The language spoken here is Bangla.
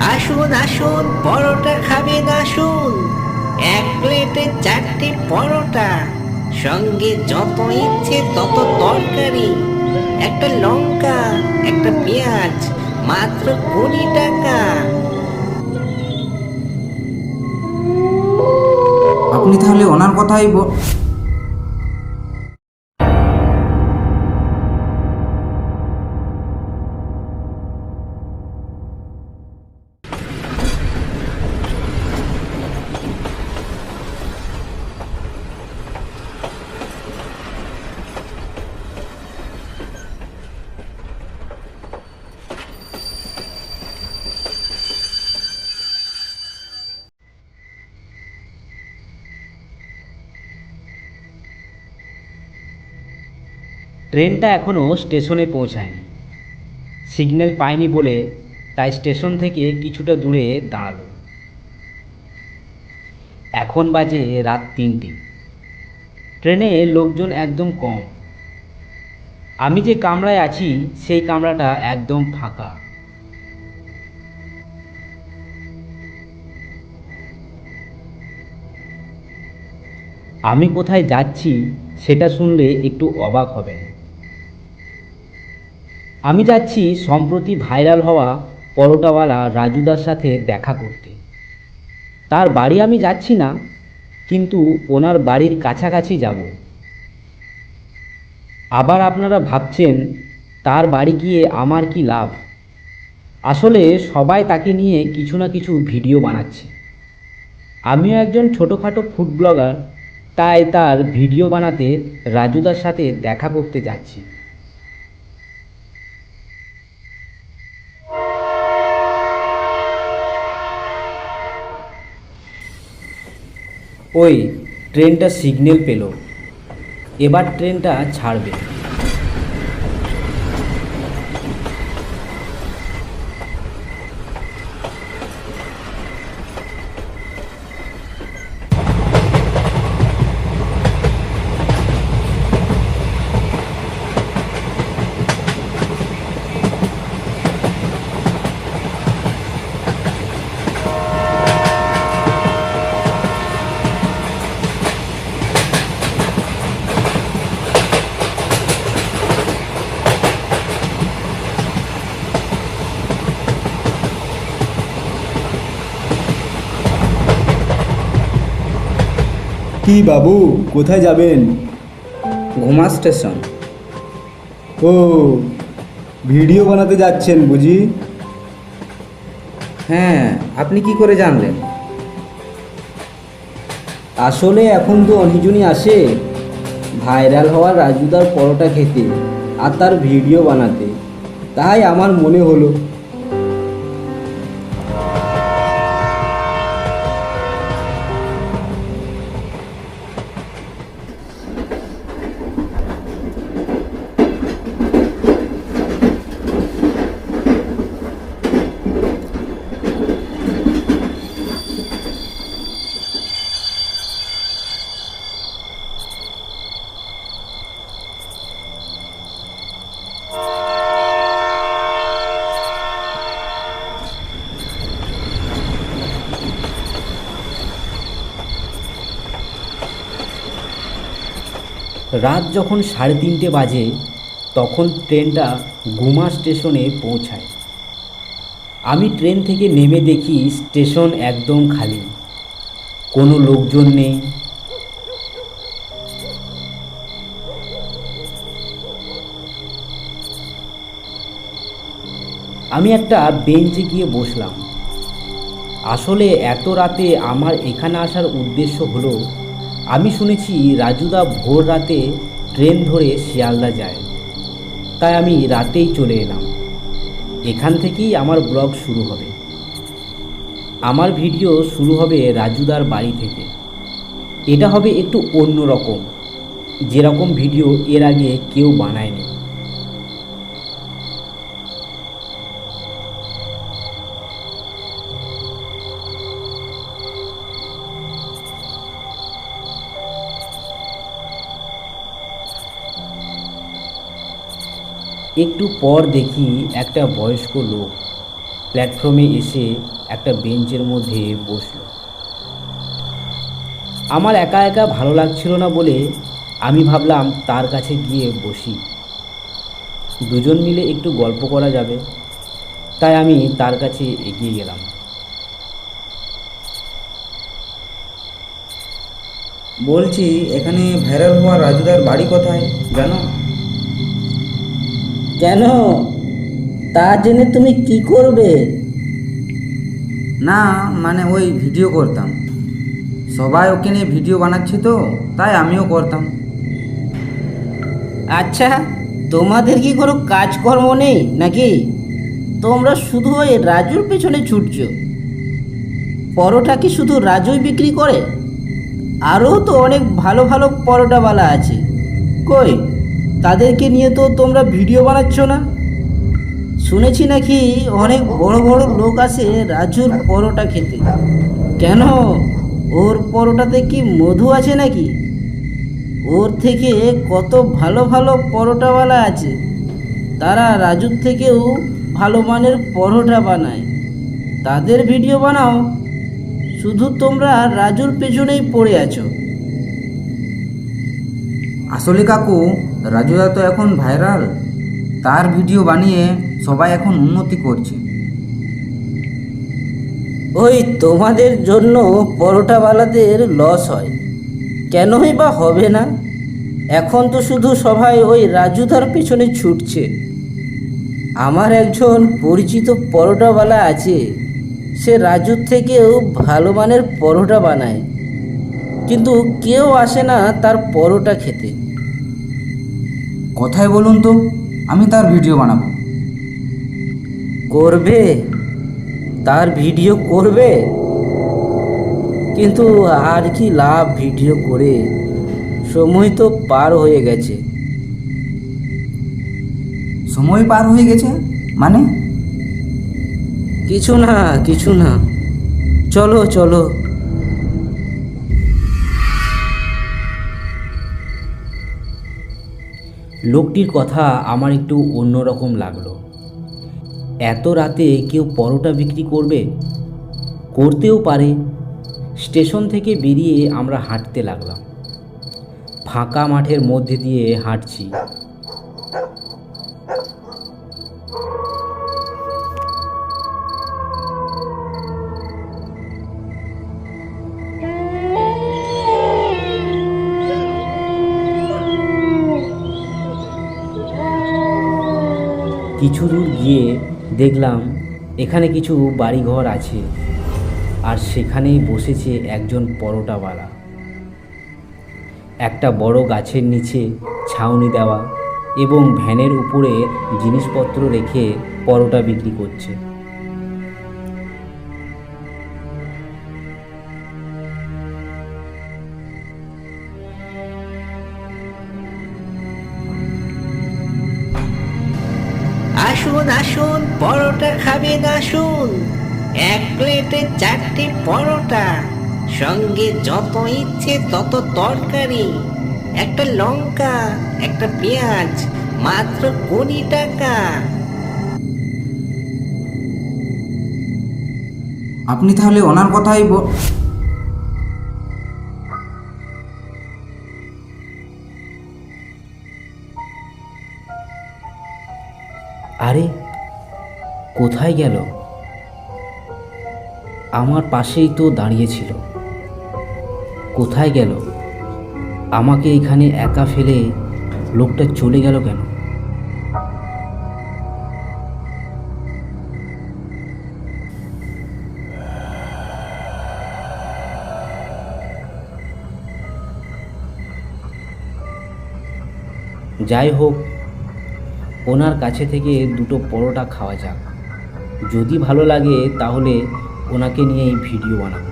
আসুন আসুন, পরোটা খাবেন আসুন। এক প্লেটে চারটে পরোটা, সঙ্গে যত ইচ্ছে তত তরকারি। একটা লঙ্কা, একটা পেঁয়াজ, মাত্র কুড়ি টাকা। আপনি তাহলে ওনার কথাই ট্রেনটা এখনও স্টেশনে পৌঁছায়নি। সিগন্যাল পায়নি বলে তাই স্টেশন থেকে কিছুটা দূরে দাঁড়াল। এখন বাজে রাত তিনটে। ট্রেনে লোকজন একদম কম। আমি যে কামরায় আছি, সেই কামরাটা একদম ফাঁকা। আমি কোথায় যাচ্ছি, সেটা শুনলে একটু অবাক হবেন। আমি যাচ্ছি সম্প্রতি ভাইরাল হওয়া পরোটাওয়ালা রাজুদার সাথে দেখা করতে। তার বাড়ি আমি যাচ্ছি না, কিন্তু ওনার বাড়ির কাছাকাছি যাব। আবার আপনারা ভাবছেন, তার বাড়ি গিয়ে আমার কি লাভ? আসলে সবাই তাকে নিয়ে কিছু না কিছু ভিডিও বানাচ্ছে। আমিও একজন ছোটোখাটো ফুড ব্লগার, তাই তার ভিডিও বানাতে রাজুদার সাথে দেখা করতে যাচ্ছি। ওই ট্রেনটা সিগন্যাল পেল। এবার ট্রেনটা ছাড়বে। কি বাবু? কোথায় যাবেন? ঘুমা স্টেশন। ও ভিডিও বানাতে যাচ্ছেন বুঝি? হ্যাঁ আপনি কি করে জানলেন? আসলে এখন তো অনেকজনই আসে। ভাইরাল হওয়ার রাজুদার পরোটা খেতে আর তার ভিডিও বানাতে। তাই আমার মনে হলো রাত যখন সাড়ে তিনটে বাজে, তখন ট্রেনটা গুমা স্টেশনে পৌঁছায়। আমি ট্রেন থেকে নেমে দেখি স্টেশন একদম খালি। কোনো লোকজন নেই। আমি একটা বেঞ্চে গিয়ে বসলাম। আসলে এত রাতে আমার এখানে আসার উদ্দেশ্য হলো আমি শুনেছি রাজুদা ভোর রাতে ট্রেন ধরে শিয়ালদা যায়। তাই আমি রাতেই চলে এলাম। এখান থেকেই আমার ব্লগ শুরু হবে। আমার ভিডিও শুরু হবে রাজুদার বাড়ি থেকে। এটা হবে একটু অন্য রকম। যেরকম ভিডিও এর আগে কেউ বানায়নি। একটু পর দেখি একটা বয়স্ক লোক প্ল্যাটফর্মে এসে একটা বেঞ্চের মধ্যে বসল। আমার একা একা ভালো লাগছিল না বলে আমি ভাবলাম তার কাছে গিয়ে বসি। দুজন মিলে একটু গল্প করা যাবে। তাই আমি তার কাছে এগিয়ে গেলাম। বলছি, এখানে ভাইরাল হওয়া রাজুদার বাড়ি কোথায় জানো? কেন? তা জেনে তুমি কি করবে? না মানে ওই ভিডিও করতাম। সবাই ওকে নিয়ে ভিডিও বানাচ্ছে তো তাই আমিও করতাম। আচ্ছা তোমাদের কি কোনো কাজকর্ম নেই নাকি? তোমরা শুধু ওই রাজুর পেছনে ছুটছ। পরোটা কি শুধু রাজুই বিক্রি করে? আরও তো অনেক ভালো ভালো পরোটাওয়ালা আছে। কই? তাদেরকে নিয়ে তো তোমরা ভিডিও বানাচ্ছ না? শুনেছি নাকি অনেক বড় বড় লোক আসে রাজুর পরোটা খেতে। কেন? ওর পরোটাতে কি মধু আছে নাকি? ওর থেকে কত ভালো ভালো পরোটাওয়ালা আছে। তারা রাজুর থেকেও ভালো মানের পরোটা বানায়। তাদের ভিডিও বানাও। শুধু তোমরা রাজুর পেছনেই পড়ে আছো। আসলে কাকু, রাজুদা তো এখন ভাইরাল তার ভিডিও বানিয়ে সবাই এখন উন্নতি করছে। ওই তোমাদের জন্য পরোটাওয়ালাদের লস হয়। কেনই বা হবে না? এখন তো শুধু সবাই ওই রাজুদার পেছনে ছুটছে। আমার একজন পরিচিত পরোটাওয়ালা আছে। সে রাজুর থেকেও ভালো মানের পরোটা বানায়। কিন্তু কেউ আসে না তার পরোটা খেতে। কোথায় বলুন তো? আমি তার ভিডিও বানাবো। করবে? তার ভিডিও করবে? কিন্তু আর কি লাভ ভিডিও করে? সময় তো পার হয়ে গেছে। সময় পার হয়ে গেছে? মানে? কিছু না কিছু না। চলো চলো। লোকটির কথা আমার একটু অন্যরকম লাগল। এত রাতে কেউ পরোটা বিক্রি করবে? করতেও পারে। স্টেশন থেকে বেরিয়ে আমরা হাঁটতে লাগলাম। ফাঁকা মাঠের মধ্যে দিয়ে হাঁটছি। কিছু দূর গিয়ে দেখলাম এখানে কিছু বাড়িঘর আছে আর সেখানেই বসেছে একজন পরোটাওয়ালা। একটা বড় গাছের নিচে ছাউনি দেওয়া এবং ভ্যানের উপরে জিনিসপত্র রেখে পরোটা বিক্রি করছে। আসুন আসুন, পরোটা খাবেন, আসুন। এক প্লেটে চারটি পরোটা, সঙ্গে যত ইচ্ছে তত তরকারি। একটা লঙ্কা, একটা পেঁয়াজ, মাত্র কুড়ি টাকা। আপনি তাহলে ওনার কথাই কোথায় গেল? আমার পাশেই তো দাঁড়িয়েছিল কোথায় গেল? আমাকে এখানে একা ফেলে লোকটা চলে গেল কেন? যাই হোক, ওনার কাছে থেকে দুটো পরোটা খাওয়া যাক। যদি ভালো লাগে তাহলে ওনাকে নিয়ে এই ভিডিও বানাবো।